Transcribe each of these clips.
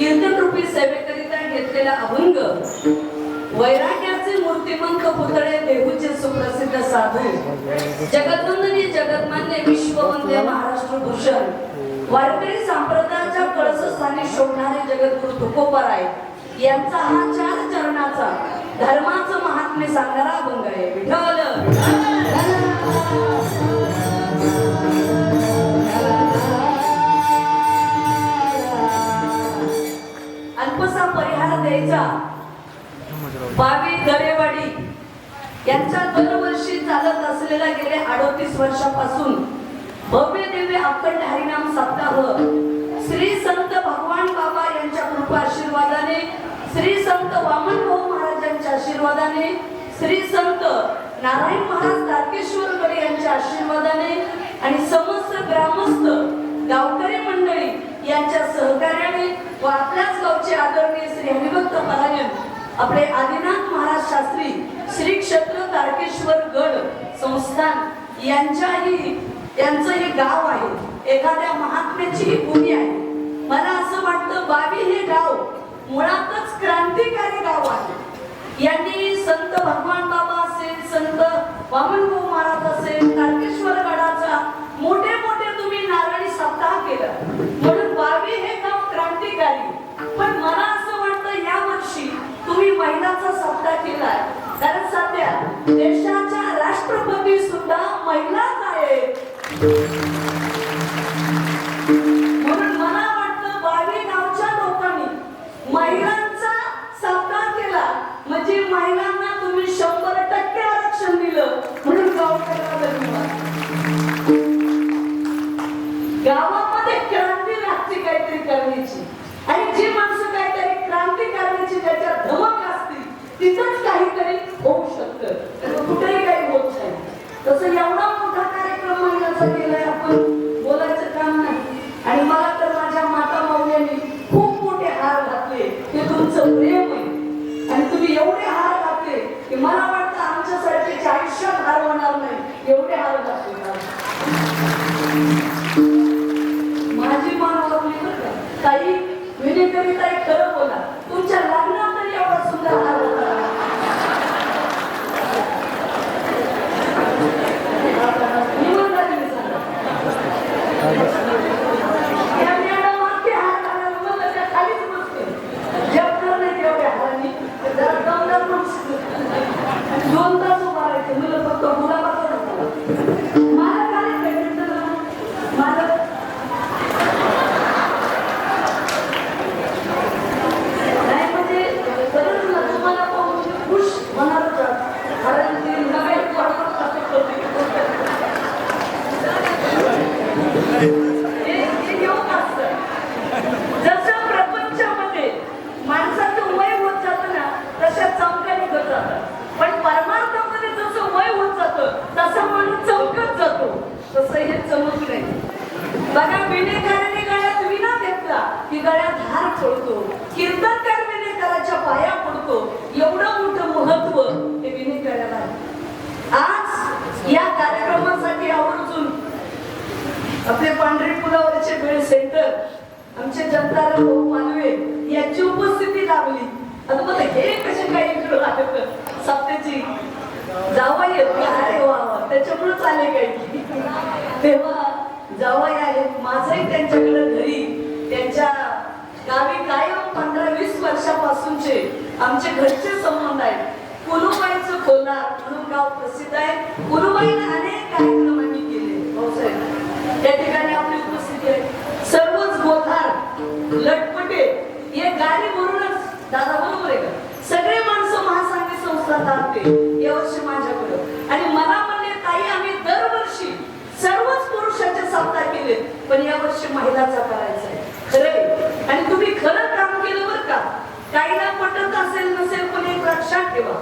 कीर्तनरूपी सेवेकरिता घेतलेला अभंग वैराग्याचे मूर्तिमंत पुतळे देहूचे सुप्रसिद्ध साधू. जगतवंदनी जगतमान्य विश्ववंदे महाराष्ट्र भूषण. वारकरी संप्रदायाच्या कळसस्थानी शोधणारे जगद्गुरु तुकोबराय यांचा हा चार चरणाचा धर्माचं महात्म्य सांगणारा अभंग आहे. विठ्ठल! द्यायचा. बावी दरेवाडी यांच्या दरवर्षी चालत असलेला गेले अडोतीस वर्षापासून भव्य दिव्य अखंड हरिनाम सप्ताह श्री संत भगवान बाबा यांच्या कृपा आशीर्वादाने श्री संत वामन भाऊ महाराजांच्या आशीर्वादाने श्री संत नारायण महाराज तारकेश्वरकडे यांच्या आशीर्वादाने आणि समस्त ग्रामस्थ गावकरी मंडळी यांच्या सहकार्याने व आपल्याच गावचे आदरणीय श्री हरिभक्त परायण आपले आदिनाथ महाराज शास्त्री श्री क्षेत्र तारकेश्वर गड संस्थान यांच्याही यांचं हे गाव आहे. एखाद्या महात्म्याची ही भूमी आहे. मला असं वाटतं बावी हे गाव मुळातच क्रांतिकारी गाव आहे. यांनी संत भगवान बाबा असेल संत वामनभाऊ महाराज असेल तारकेश्वर गडाचा मोठे मोठे तुम्ही नारळी सप्ताह केला म्हणून बावी हे गाव क्रांतिकारी पण मला असं वाटतं या वर्षी तुम्ही महिलाचा सप्ताह केलाय. कारण सध्या देशाच्या राष्ट्रपती सुद्धा महिलाच आहेत. म्हणून मला वाटतं बावी गावच्या लोकांनी महिलांचा सप्ताह केला. म्हणजे महिलांना तुम्ही शंभर टक्के आरक्षण दिलं. Sonda तेव्हा जावई आहेत माझंही त्यांच्याकडे घरी त्यांच्या गावी कायम पंधरा वीस वर्षापासूनचे आमचे घरचे संबंध आहेत. कुलुबाईचं खोलार म्हणून गाव प्रसिद्ध आहे. कुलुबाईने अनेक कार्यक्रम आम्ही केले. हो, भाऊसाहेब त्या ठिकाणी आपली उपस्थिती आहे. सर्वच गोथार लटपटे हे गाडी म्हणूनच दादा बरोबर आहे का? सगळे माणसं महासांगी संस्थात आणते. यावर्षी माझ्याकडं. आणि मला म्हणले ताई आम्ही दरवर्षी सर्वच पुरुषाचे सप्ताह केले पण या वर्षी महिलाचा करायचा आहे. खरंय. आणि तुम्ही खरं काम केलं बरं का. काहीला पटत असेल नसेल पण एक लक्षात ठेवा.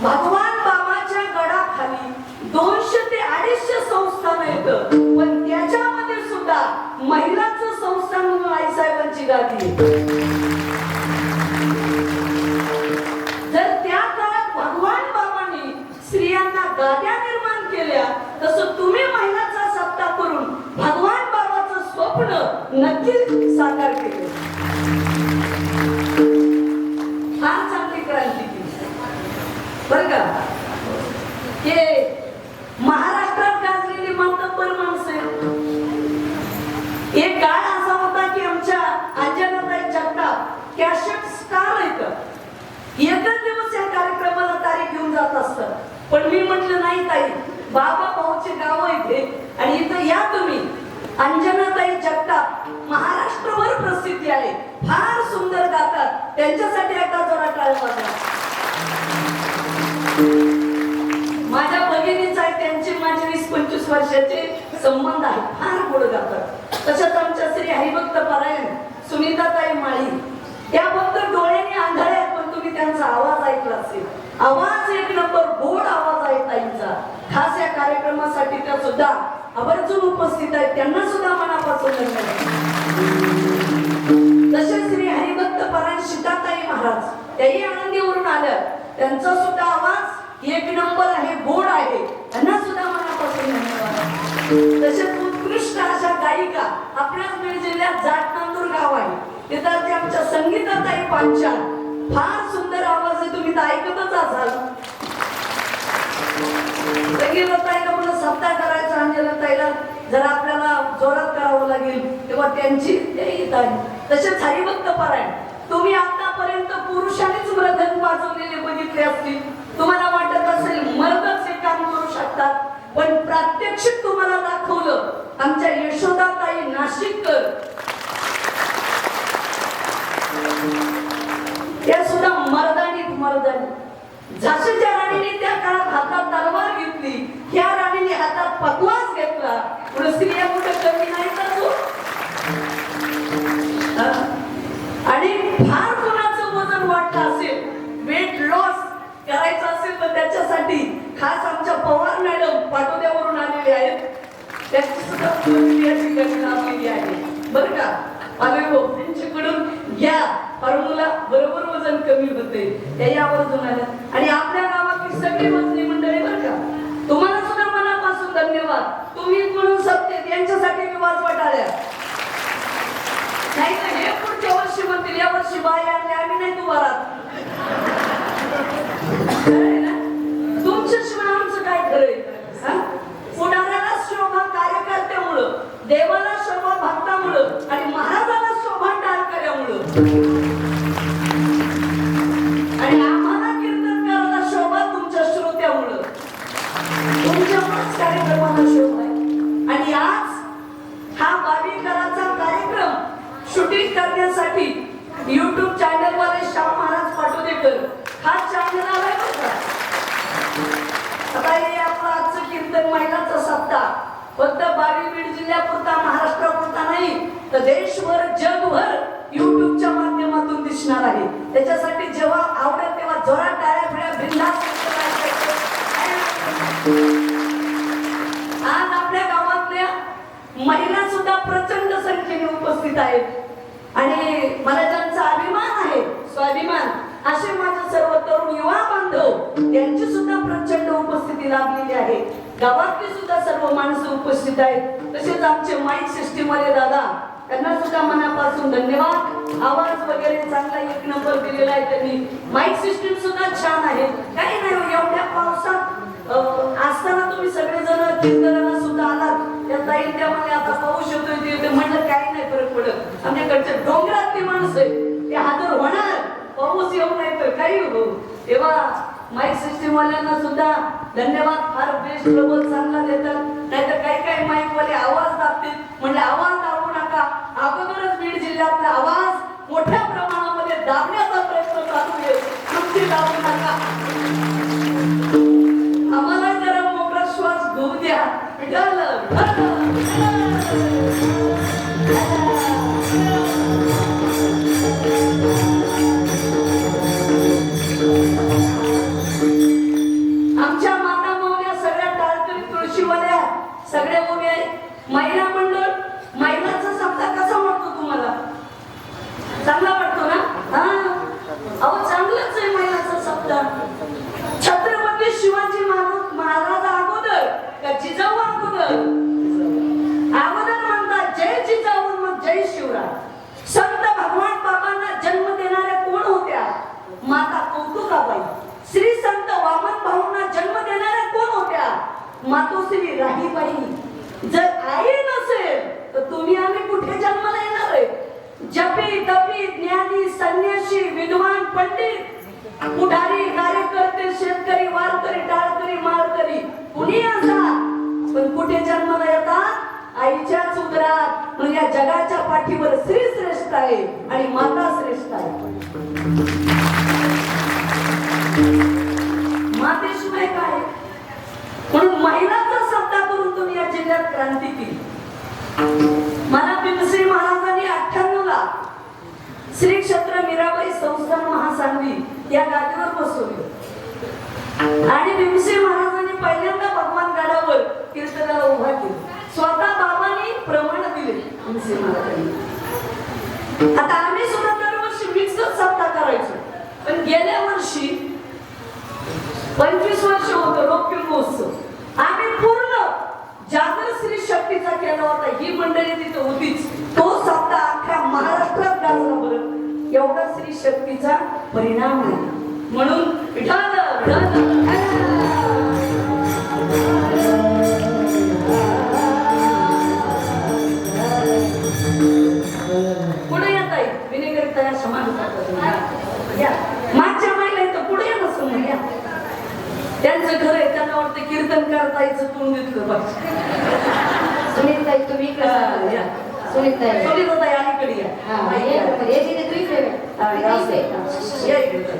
भगवान बाबाच्या गडाखाली दोनशे ते अडीचशे संस्थान येत. पण त्याच्यामध्ये सुद्धा महिलाचं संस्थान म्हणून आईसाहेबांची गादी जर त्या काळात भगवान बाबांनी स्त्रियांना गाद्या निर्माण केल्या तसं तुम्ही महिला नक्कीच साकार केले. फार चांगली क्रांती केली. बर का? हे महाराष्ट्रात गाजलेली मातब्बर माणसं आहेत एक काळ असा होता की आमच्या अंजनाताई जगताप कॅशेट स्टार आहेत एकच दिवस या कार्यक्रमाला तारीख घेऊन जात असत पण मी म्हटलं नाही ताई बाबा भाऊचे गाव आहे आणि इथं या तुम्ही. अंजनाताई जगताप महाराष्ट्रभर प्रसिद्धी आहे फार सुंदर गातात. त्यांच्यासाठी आता जोरा टाळ माझ्या भगिनीचा आहे त्यांचे माझे वीस पंचवीस वर्षाचे संबंध आहे फार गोड गातात. तसंच आमच्या श्री हरिभक्त परायण सुनीताताई माळी. त्या फक्त डोळ्याने आंधळे आहेत पण तुम्ही त्यांचा आवाज ऐकला असेल. आवाज एक नंबर गोड आवाज आहे ताईंचा. खास या कार्यक्रमासाठी त्या सुद्धा आवर्जून उपस्थित आहेत. त्यांना सुद्धा मनापासून धन्यवाद. तसेच श्री हरिभक्त परायण सीताताई महाराज त्याही आनंदीवरून आल्या. त्यांचा सुद्धा आवाज एक नंबर आहे गोड आहे. त्यांना सुद्धा मनापासून धन्यवाद. तसेच उत्कृष्ट अशा गायिका आपल्याच बीड जिल्ह्यात जाट नांदूर गाव आहे. तिथं ते आमच्या संगीताताई पांचाळ फार सुंदर आवाज आहे तुम्ही तर ऐकतच असाल. संगीताताईला मला सप्ताह करायचा अंजलताईला जरा आपल्याला जोरात करावं लागेल तेव्हा त्यांची ते येत आहे तसेच हरिभक्त पारायण. तुम्ही आतापर्यंत पुरुषांनीच मृदंग वाजवलेले बघितले असतील. तुम्हाला वाटत असेल मर्दच हे काम करू शकतात. पण प्रात्यक्षिक तुम्हाला दाखवलं आमच्या यशोदाताई नाशिककर. मर्दानीत झाशीच्या राणीने त्या काळात हातात तलवार घेतली. ह्या राणीने हातात पकवास घेतला. म्हणून स्त्रिया कुठे कमी नाही तर तू? आणि फार कोणाचं वजन वाढलं असेल वेट लॉस करायचं असेल तर त्याच्यासाठी खास आमच्या पवार मॅडम पाटोद्यावरून आलेले आहेत. त्याची सुद्धा प्रतिक्रियाची गणना आहे? बरं का? आले हो त्यांच्याकडून घ्या फॉर्म्युला बरोबर वजन कमी होते त्याही आवर्जून आल्या आणि आपल्या गावातली सगळी वजनी मंडळी बरं का तुम्हाला सुद्धा मनापासून धन्यवाद. तुम्ही म्हणून सत्तेत यांच्यासाठी मी वाजवा टाळ्या नाही तर हे पुढच्या वर्षी म्हणतील या for you. आहेत. आणि मला ज्यांचा अभिमान आहे. स्वाभिमान असे माझे सर्व तरुण युवा बांधव यांची सुद्धा प्रचंड उपस्थिती लाभलेली आहे. गावातली सुद्धा सर्व माणसं उपस्थित आहेत. तसेच आमचे माईक सिस्टीम वाले दादा त्यांना सुद्धा मनापासून धन्यवाद. आवाज वगैरे चांगला एक नंबर दिलेला आहे त्यांनी. माईक सिस्टीम सुद्धा छान आहे. काही नाही हो, एवढ्या पावसात असताना तुम्ही सगळेजण चिंतनाला सुद्धा आलात. त्या ताई त्या म्हणजे ते- म्हणलं काही नाही फरक पडत. आमच्याकडच्या डोंगरातली माणसं आहे ते हजर होणार. पाऊस येऊ नाही तर काही हो तेव्हा माईक सिस्टीम वाल्यांना सुद्धा धन्यवाद. फार बेस्ट प्रबोध चांगला देतात नाहीतर काही काही माईक वाले आवाज दाबतील. म्हणजे आवाज दाबू नका. अगोदरच बीड जिल्ह्यातला आवाज मोठ्या प्रमाणामध्ये दाबण्याचा प्रयत्न चालू आहे. तुमची दाबू नका. श्वास द्या आमच्या माता मावल्या सगळ्या टाळकरी तुळशीवाल्या सगळ्या उभ्या महिला मंडळ महिलाचा सप्ताह कसा वाटतो तुम्हाला? चांगला वाटतो ना? हा. अहो चांगलाच आहे महिलाचा सप्ताह छत्रपती शिवाजी का जिजाऊ अगोदर? अगोदर म्हणतात जय जिजाऊ मग जय शिवराय. संत भगवान बाबांना जन्म देणाऱ्या कोण होत्या? माता कौतुकाबाई. श्री संत वामन भाऊंना जन्म देणाऱ्या कोण होत्या? मातोश्री राहीबाई. जर आई नसेल तर तुम्ही आम्ही कुठे जन्माला येणार आहे? जपी तपी ज्ञानी संन्यासी विद्वान पंडित पुढारी कार्यकर्ते उदरात या जगाच्या पाठीवर स्त्री श्रेष्ठ आहे आणि माता श्रेष्ठ आहे. मातेशिवाय काय? म्हणून महिलांचा सत्ता करून तुम्ही या जिल्ह्यात क्रांती केली. मला भीमश्री महाराजांनी अठ्ठ्याण्णव ला श्री क्षेत्र मीराबाई संस्थान महासांगवी या गादीवर बसवले. आणि भीमश्री महाराजांनी पहिल्यांदा भगवान गडावर कीर्तनाला उभा केली. स्वतः बाबांनी प्रमाण दिले आता आम्ही सुद्धा दरवर्षी मिक्सच सप्ताह करायचो. पण गेल्या वर्षी पंचवीस वर्ष होतं रौप्य महोत्सव. आम्ही पूर्ण जागर स्त्री शक्तीचा केला होता. ही मंडळी तिथे होतीच. तो सप्ताह अख्ख्या महाराष्ट्रात गाजला बरं. एवढा स्त्री शक्तीचा परिणाम आहे. म्हणून विठाल या मागच्या महिला इथं पुढे या ना समोर या त्यांचं घर आहे त्यांना वाटतं कीर्तन करता यायचं तोंड घेतलं बघ सुनीताई तुम्ही या. सुनीताई. सोनीता ताई अलीकडे या. हा. ये तिथे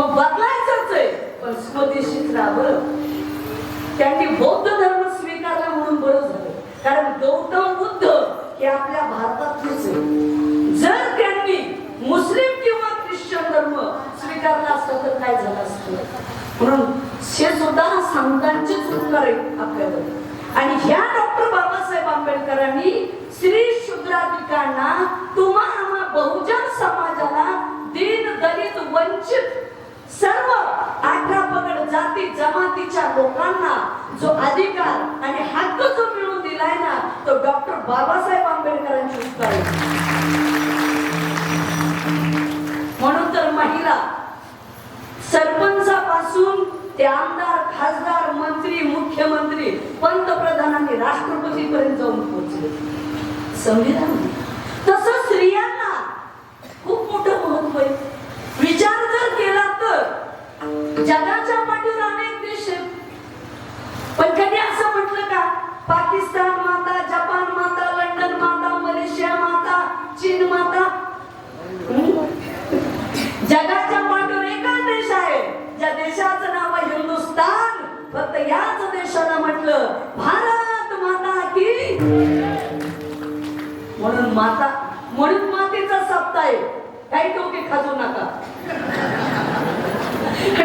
मग बदलायचंच आहे पण स्वदेशीच राहा बरं त्यांनी बौद्ध धर्म स्वीकारला म्हणून बरं झालं कारण गौतम बुद्ध हे आपल्या भारतातलेच आहे जर त्यांनी मुस्लिम किंवा ख्रिश्चन धर्म स्वीकारला असता तर काय झालं असतं म्हणून हे सुद्धा संतांचेच उपकार आहेत आपल्यावर आणि ह्या डॉक्टर बाबासाहेब आंबेडकरांनी स्त्री शूद्राधिकांना तुम्हा आम्हा बहुजन समाजाला दीन दलित वंचित सर्व अठरा पगड जाती जमातीच्या लोकांना जो अधिकार आणि हक्क जो मिळवून दिलाय ना तो डॉक्टर बाबासाहेब आंबेडकरांची उत्तर म्हणून तर महिला सरपंचापासून ते आमदार खासदार मंत्री मुख्यमंत्री पंतप्रधान आणि राष्ट्रपती पर्यंत जाऊन पोहोचले. संविधान. तसं स्त्रियांना खूप मोठं महत्त्व आहे. विचार जर केला तर जगाच्या पाठीवर अनेक पण कधी असं म्हटलं का? पाकिस्तान माता जपान माता लंडन माता मलेशिया माता चीन माता? जगाच्या पाठवर एकच देश आहे. ज्या देशाचं नाव आहे हिंदुस्तान. फक्त याच देशाला म्हटलं भारत माता की? म्हणून माता म्हणून मातेचा सप्ताह आहे. काही टोके खाजू नका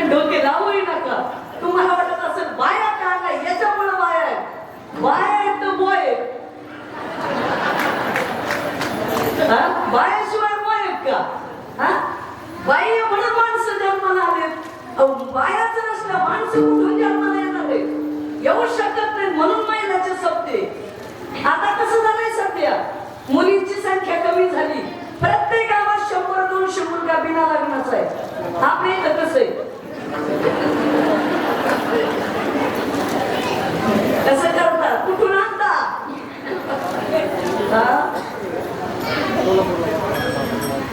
डोके लावूही नका तुम्हाला वाटत असेल बाया का नाही याच्यामुळे बाया आहेत बाया आहेत तर बोय आहेत. हा? बायाशिवाय बोय आहेत का हा? बाई आहे म्हणून माणसं जन्माला आलेत अहो, बायाच नसलं माणसं कुठून जन्माला येणार आहे येऊ शकत नाही म्हणून महिलाचे सप्ते आता कसं झालंय सध्या मुलींची संख्या कमी झाली प्रत्येक गावात शंभर दोनशे मुलगा बिना लग्नाचा आहे आपल्या इथं कसं आहे कसं करता कुठून आणता हा?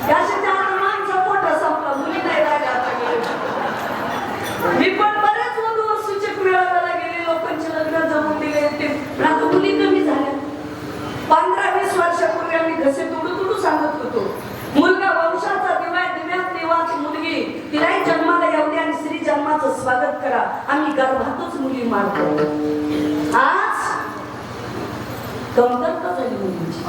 कशाच्या आता माणसा मोठा संपला मुली नाही राहिल्या आता गेल्या. मी पण बऱ्याच वधूवर सूचक मेळाव्याला गेले लोकांचे लग्न जमून दिले ते पण आता मुली कमी झाल्या पंधरा वीस वर्षापूर्वी आम्ही घसे तुडू तुडू सांगत होतो मुलगा वंशाचा दिवा दिव्यात देवाची मुलगी तिलाही जन्माला येऊ दे आणि स्त्री जन्माचं स्वागत करा. आम्ही गर्भातच मुली मारतो. आज कमतरता झाली मुलींची.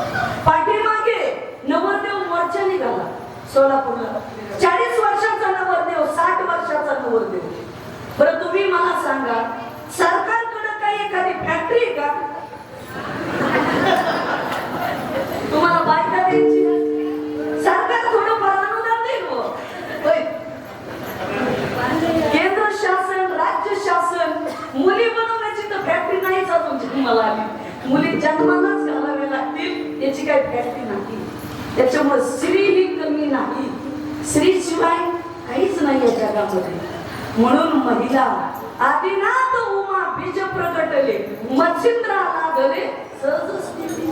पाठीमागे नवरदेव मोर्चा निघाला. सोलापूरला. चाळीस वर्षाचा नवरदेव साठ वर्षाचा नवरदेव. बरं तुम्ही मला सांगा सरकारकडे काही एखादी फॅक्टरी आहे का? मला आली. मुली जन्मालाच घालावे लागतील याची काही फॅक्टरी नाही. त्याच्यामुळे स्त्री ही कमी नाही. स्त्री शिवाय काहीच नाही या जगामध्ये. म्हणून महिला आदिनाथ उमा बीज प्रगटले मच्छिंद्राला गले सहज स्थिती.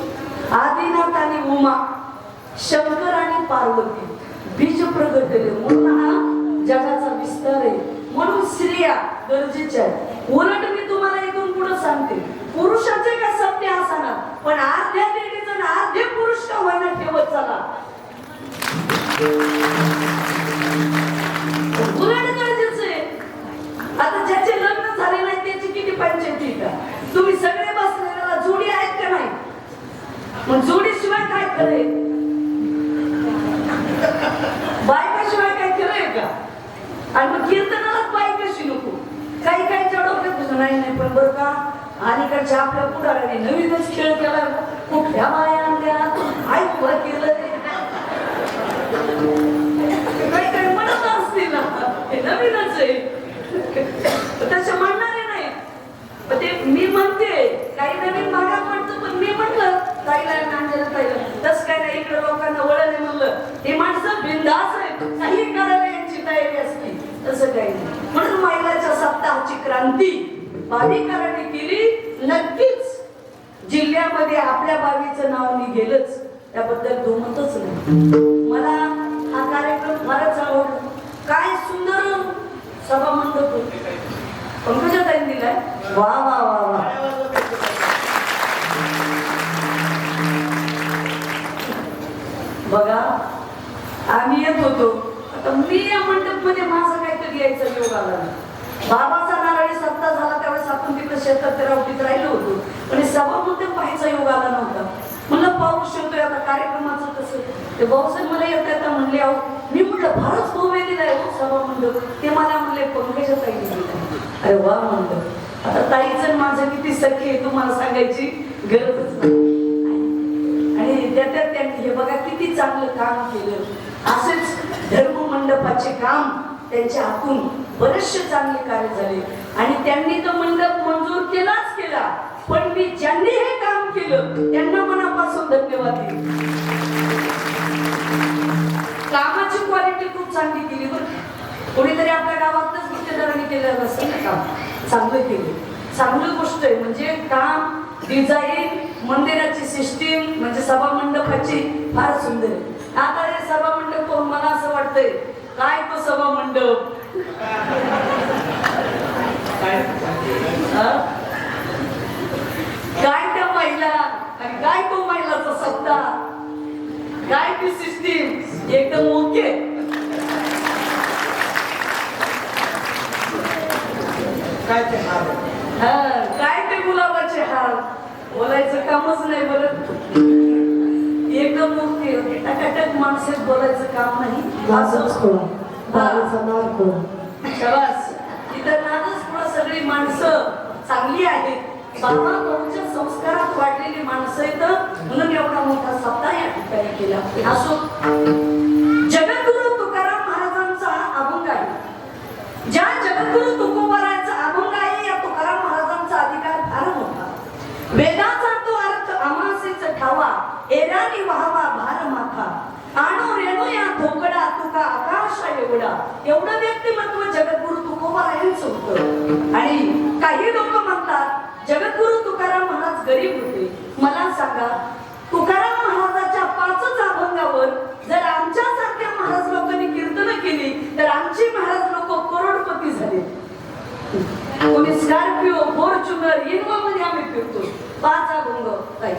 आदिनाथ आणि उमा शंकर आणि पार्वती बीज प्रगटले म्हणून हा जगाचा विस्तार आहे. म्हणून स्त्रिया गरजेच्या आहेत. उलट मी तुम्हाला इथून पुढे सांगते. पुरुषाचे का सत्य असणार पण अर्ध्या लेडीज आणि पुरुष का होईना ठेवत चला. उलट गरजेचं आहे. आता ज्याचे लग्न झाले नाही त्याची किती पंचायती का तुम्ही सगळे बसलेला जोडी आहेत का नाही? मग जोडीशिवाय काय खरंय बायकाशिवाय काय केलंय का? आणि मग कीर्तनालाच बायकाशी कशी नको? काही काही डोक्यात तुझं नाही नाही पण बरं का? आणि अलीकडच्या आपल्या पुढाऱ्याने नवीनच खेळ केला. कुठल्या बाया आणल्या काय तुला केलं रे काही म्हणत असतील ना हे नवीनच आहे. तसे म्हणणारे नाही. पण ते मी म्हणते. काही नवीन भागात म्हणतो पण मी म्हणलं ताईला नांदेला ताईला. तस काय नाही इकडे लोकांना वळण म्हणलं. ही माणसं बिंदास आहे काही करायला यांची तयारी असते तसं काही नाही. म्हणून महिलाच्या सप्ताहाची क्रांती. भाविकारांनी केली नक्कीच जिल्ह्यामध्ये आपल्या बावीचं नाव निघेलच. त्याबद्दल दुमतच नाही. मला हा कार्यक्रम फारच आवडला. काय सुंदर सभा मंडप पंकजा ताईन दिलाय. वा वा वा वा. बघा आम्ही येत होतो. आता मी या मंडपमध्ये माझा काहीतरी यायचा योग आला बाबाचा आणि सत्ता झाला त्यावेळेस आपण तिकडे शेतात त्या रावटीत राहिलो होतो. पण सभामध्ये पाहायचा योग आला नव्हता. म्हणलं पाऊस येतोय आता कार्यक्रमाचं कसं. ते भाऊसाहेब मला येत येता म्हणले अहो मी म्हटलं फारच भव्य दिलाय सभा मंडप ते मला म्हणले पंकजा ताई अरे वा म्हणलं. आता ताईचं माझं किती सख्य आहे तुम्हाला सांगायची गरजच नाही. आणि त्या त्या त्यांनी हे बघा किती चांगलं काम केलं. असेच धर्म मंडपाचे काम त्यांच्या हातून बरेचसे चांगले कार्य झाले. आणि त्यांनी तो मंडप मंजूर केलाच केला. पण मी ज्यांनी हे काम केलं त्यांना मनापासून धन्यवाद देईल कामाची क्वालिटी खूप चांगली केली बरं कोणीतरी आपल्या गावातच गुत्तेदारांनी केलं असतं ना काम? चांगलं केलं. चांगली गोष्ट आहे म्हणजे काम डिझाईन मंदिराची सिस्टीम म्हणजे सभा मंडपाची फार सुंदर आहे. आता हे सभा मंडप पाहून मला असं वाटतंय काय तो सभा मंडप? काय? त्या महिला आणि काय तो महिलाचा सत्ता. काय ती सिस्टीम एकदम ओके. काय ते हार हा, काय ते गुलाबाचे हार बोलायचं कामच नाही बरं. एकदम ओके टकाटक माणसे बोलायचं काम नाही. नाचच असं खोळा. बाळाचा नाद खोळा शाबास. वाढलेली माणसं चांगली आहेत. बाबा भाऊच्या संस्कारात वाढलेली माणसं आहेत. म्हणून एवढा मोठा सप्ताह या ठिकाणी केला. असो. जगद्गुरु तुकाराम महाराजांचा अभंग आहे ज्या जगद्गुरु तुकोबारांचा अभंग आहे या तुकाराम महाराजांचा अधिकार फार मोठा. वेदाचा तो अर्थ अमासेच ठावा. एरानी व्हावा भार माथा आणो रेणू या धोका सारखा आकाश आहे एवढा. एवढं व्यक्तिमत्व जगद्गुरु तुकोबारायांचं होतं. आणि काही लोक म्हणतात जगद्गुरु तुकाराम महाराज गरीब होते. मला सांगा तुकाराम महाराजाच्या पाचच अभंगावर जर आमच्यासारख्या महाराज लोकांनी कीर्तन केली तर आमची महाराज लोक करोडपती झाले. कोणी स्कॉर्पिओ फॉर्च्युनर इनोवा मध्ये आम्ही फिरतो. पाच अभंग काही.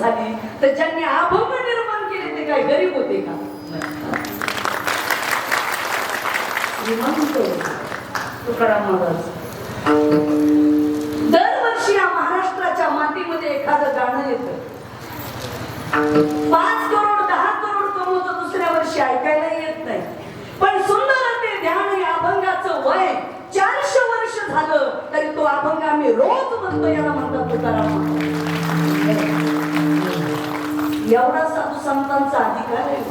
झाली. तर ज्यांनी अभंग निर्माण केले ते काय गरीब होते का? तुकाराम दरवर्षी या महाराष्ट्राच्या मातीमध्ये एखादं गाणं येत. पाच करोड दहा करोड कमवत दुसऱ्या वर्षी ऐकायला येत नाही. पण सुंदर ते ध्यान या अभंगाच वय चारशे वर्ष झालं तरी तो अभंग आम्ही रोज म्हणतो याला म्हणतात तुकाराम एवढा साधू संतांचा अधिकार आहे.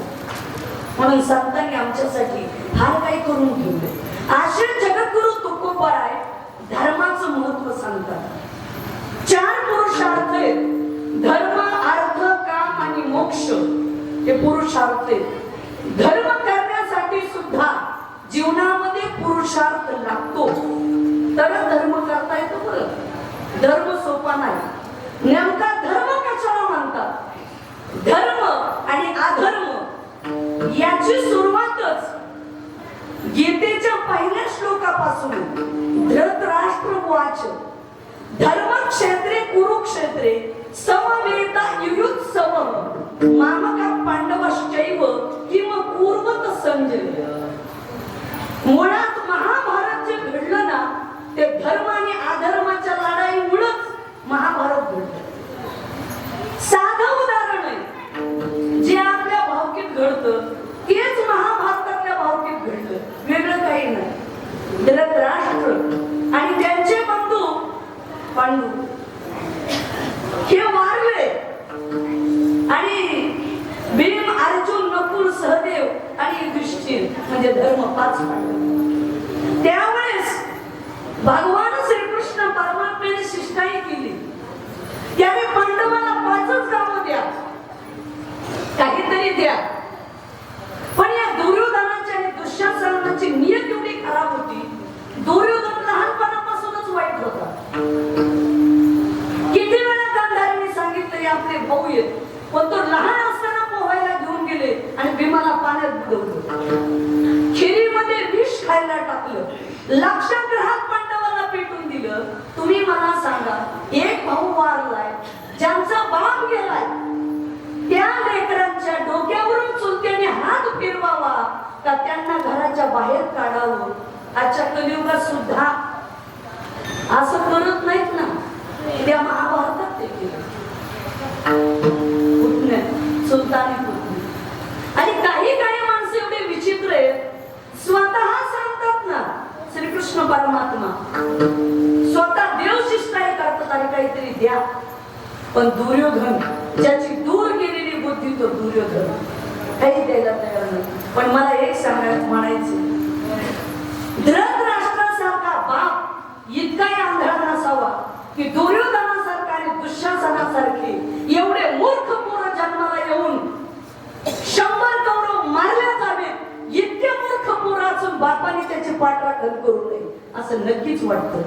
म्हणून संतांनी आमच्यासाठी फार काही करून ठेवले आश्रय जगद्गुरु तुकोबराय धर्माचं महत्त्व सांगतात. चार पुरुषार्थ आहेत. धर्म अर्थ काम आणि मोक्ष हे पुरुषार्थ आहेत. धर्म करण्यासाठी सुद्धा जीवनामध्ये पुरुषार्थ लागतो. तर धर्म करता येतो बरं. धर्म सोपा नाही नेमका धर्म कशाला म्हणतात धर्म आणि अधर्म याची सुरुवातच गीतेच्या पहिल्या श्लोकापासून धृतराष्ट्र वाच धर्मक्षेत्रे कुरुक्षेत्रे समवेता युयुत्सव मामका पांडवश्चैव किम पूर्वत संजय. मुळात महाभारत जे घडलं ना ते धर्म आणि अधर्माच्या लढाईमुळंच महाभारत घडलं. आणि त्यांचे बंधू पांडू. हे वारले आणि भीम अर्जुन नकुल सहदेव आणि युधिष्ठिर म्हणजे धर्म पाच त्यावेळेस भगवान श्रीकृष्ण परमात्म्याने शिष्टाई केली. त्याने पांडवाला पाचच गावं द्या. काहीतरी द्या. पण या दुर्योधनाची आणि दुःशासनाची नियत एवढी खराब होती. दुर्योधन किती वेळा गांधारीने सांगितले आपले भाऊ येत पण तो लहान असताना पोहायला घेऊन गेले आणि भीमाला पाण्यात बुडवलं. खिरीमध्ये विष खायला टाकलं. लक्षात पांडवाला पेटून दिलं. तुम्ही मला सांगा एक भाऊ वारलाय ज्यांचा बाप गेलाय. त्या लेकरांच्या डोक्यावरून चुलत्याने हात फिरवावा का त्यांना घराच्या बाहेर काढावं? आजच्या कलियुगात सुद्धा असं करत नाहीत ना. त्या महाभारतात ते केलं. पुतण्या, सुलतानी पुतणी. आणि काही काही माणसं एवढे विचित्र आहेत. स्वतः सांगतात ना श्रीकृष्ण परमात्मा स्वतः देव शिष्टाई करतात आणि काहीतरी द्या. पण दुर्योधन ज्याची दूर गेलेली बुद्धी तो दुर्योधन. काही द्यायला तयार नाही. पण मला एक सांगायचं म्हणायचं धृतराष्ट्रासारखा इतकाही आंधळा नसावा की दुर्योधनासारखा आणि दुःशासनासारखी एवढे मूर्ख पोरं जन्माला येऊन शंभर कौरव मारल्या जावेत इतके मूर्ख पोरं असून बापाने त्याची पाठराखण करू नये असं नक्कीच वाटतं.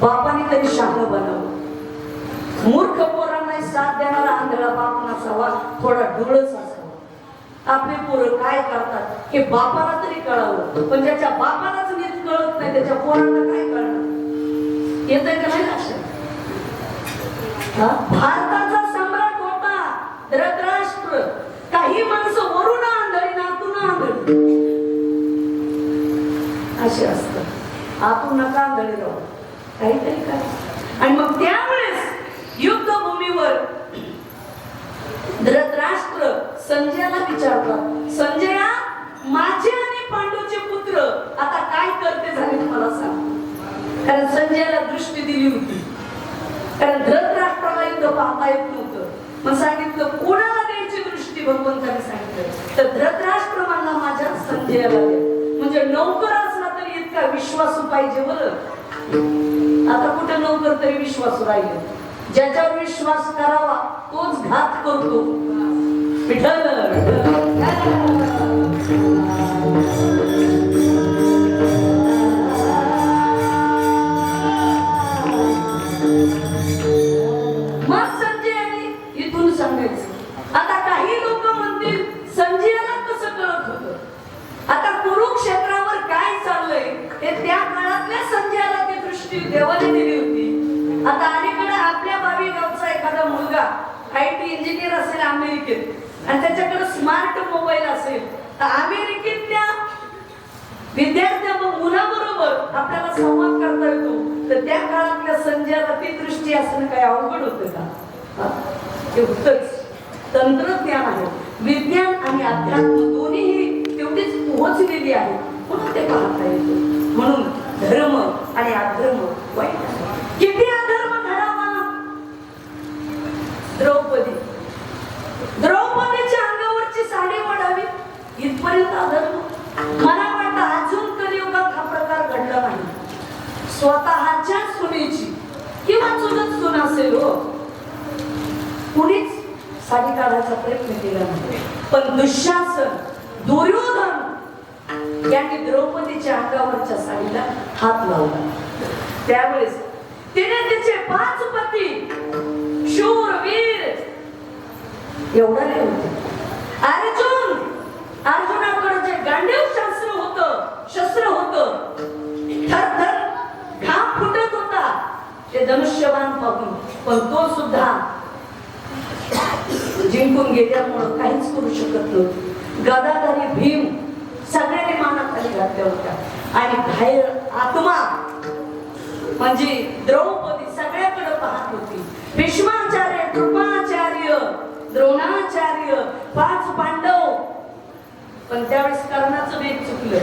बापाने तरी शहाणं बनावं मूर्ख पोरांना साथ देणारा आंधळा बाप नसावा थोडा डुळच असावा. आपले पोरं काय करतात हे बापाला तरी कळावं पण ज्याच्या बापालाच नीट कळत नाही त्याच्या पोरांना काय कळणार? येत का नाही? लक्षात भारताचा सम्राट होता धृतराष्ट्र. काही माणसं वरून आंधळी नातून आंधळी. असे असत आपण नका आंधळी राहू. काहीतरी काय आणि मग त्यावेळेस युद्धभूमीवर धृतराष्ट्र संजयला विचारतात संजया माझे आणि पांडूचे पुत्र आता काय करते झाले मला सांग. कारण संजयला दृष्टी दिली होती. कारण धृतराष्ट्राला युद्ध पाहता येत नव्हतं. मग सांगितलं कोणाला द्यायची दृष्टी? भगवंताने सांगितलं. तर धृतराष्ट्र म्हणला माझ्या संजयाला म्हणजे नौकर असला तरी इतका विश्वासू पाहिजे बरं. आता कुठं नौकर तरी विश्वासू राहिले? ज्याच्यावर विश्वास करावा तोच घात करतो. विठल दृष्टी देवाने दिली होती. आता अलीकडे आपल्या बावी गावचा एखादा मुलगा आय टी इंजिनियर असेल अमेरिकेत आणि त्याच्याकडे स्मार्ट मोबाईल असेल तर अमेरिकेतल्या विद्यार्थ्या मुलाबरोबर आपल्याला संवाद करता येतो. तर त्या काळातल्या संजयाला ती दृष्टी असणं काही अवघड होतं का? हा? तंत्रज्ञान आहे. विज्ञान आणि अध्यात्म दोन्हीही तेवढीच पोहोचलेली आहे. म्हणून ते पाहता येतो. म्हणून धर्म आणि अधर्म वाईट आहे. किती अधर्म धरावा द्रौपदी. द्रौपदीच्या अंगावरची साडी ओढावी इथपर्यंत अधर्म मला वाटतं. अजून कलियुगात हा प्रकार घडला नाही. स्वतःच्या सुनेची किंवा चुलत सुन असेल हो. कुणीच साडी काढायचा प्रयत्न केला नाही. पण दुःशासन दुर्योधन यांनी द्रौपदीच्या अंगावरच्या साडीला हात लावला. त्यावेळेस तिने तिचे पाच पती शूर वीर एवढा नाही होते. अर्जुन अर्जुनाकडे जे गांडीव शास्त्र होत शस्त्र होत थर थर घाम फुटत होता ते धनुष्यबाण पाहून. पण तो सुद्धा जिंकून गेल्यामुळं काहीच करू शकत नव्हतं. गदाधारी भीम मानाखाली होत्या. आणि बाहेर आत्मा म्हणजे द्रौपदी सगळ्याकडे पाहत होती. भीष्माचार्य कृपाचार्य द्रोणाचार्य पाच पांडव. पण त्यावेळेस कर्णाचं वेग चुकलं.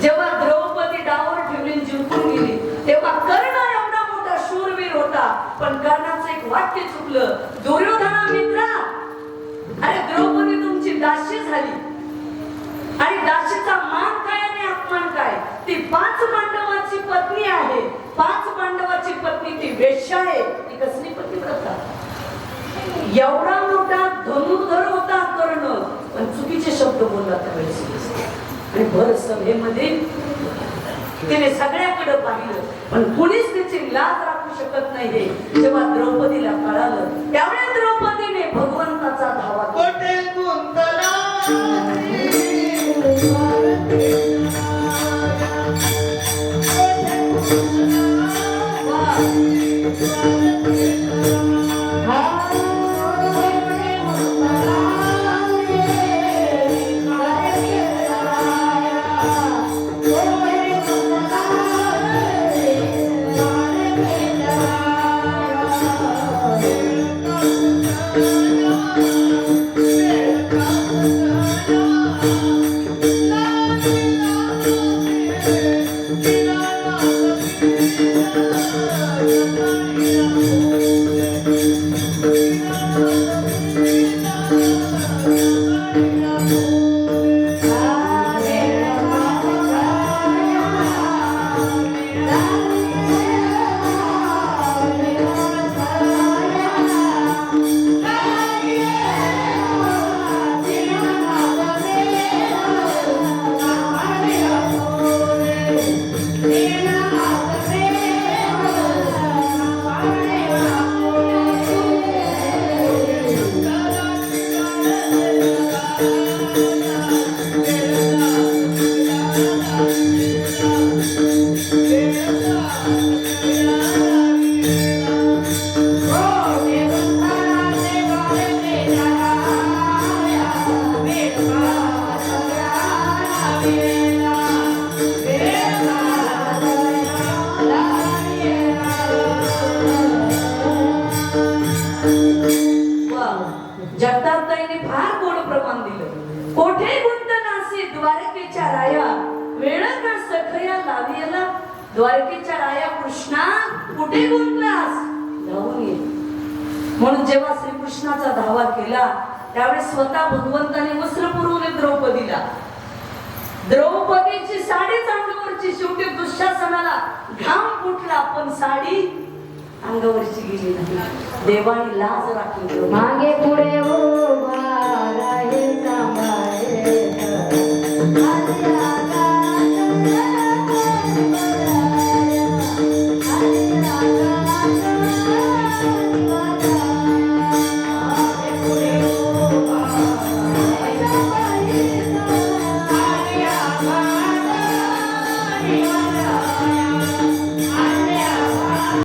जेव्हा द्रौपदी डावर ठेवली जिंकून गेली तेव्हा कर्ण एवढा मोठा शूरवीर होता. पण कर्णाचं एक वाक्य चुकलं दुर्योधना मित्रा! अरे द्रौपदी तुमची दाशी झाली. आणि दाशीचा मान काय आणि अपमान काय? ती पाच पांडवाची पत्नी आहे. पाच पांडवाची पत्नी ती वेश्या आहे. ती कसली करता एवढा मोठा धनुधर होता कर्ण पण चुकीचे शब्द बोलला त्यावेळेस. आणि भर सभेमध्ये तिने सगळ्याकडे पाहिलं पण कुणीच तिची लाज राखू शकत नाही हे. जेव्हा द्रौपदीला कळालं त्यामुळे द्रौपदीने भगवंताचा धावा Thank you. वा. जगदाताईने फार गोड प्रमाण दिलं. कोठे गुंत नासी द्वारकेच्या राया? वेळ का सखया लावियला. द्वारकेच्या राया कृष्णा कुठे गुंतलास? धावून ये म्हणून जेव्हा श्रीकृष्णाचा धावा केला त्यावेळी स्वतः भगवंताने वस्त्र पुरवले द्रौपदीला. द्रौपदीची साडी अंगावरची शेवटी दुःशासनाला घाम फुटला पण साडी अंगावरची गेली नाही. देवाने लाज राखली मागे पुढे हो, उभा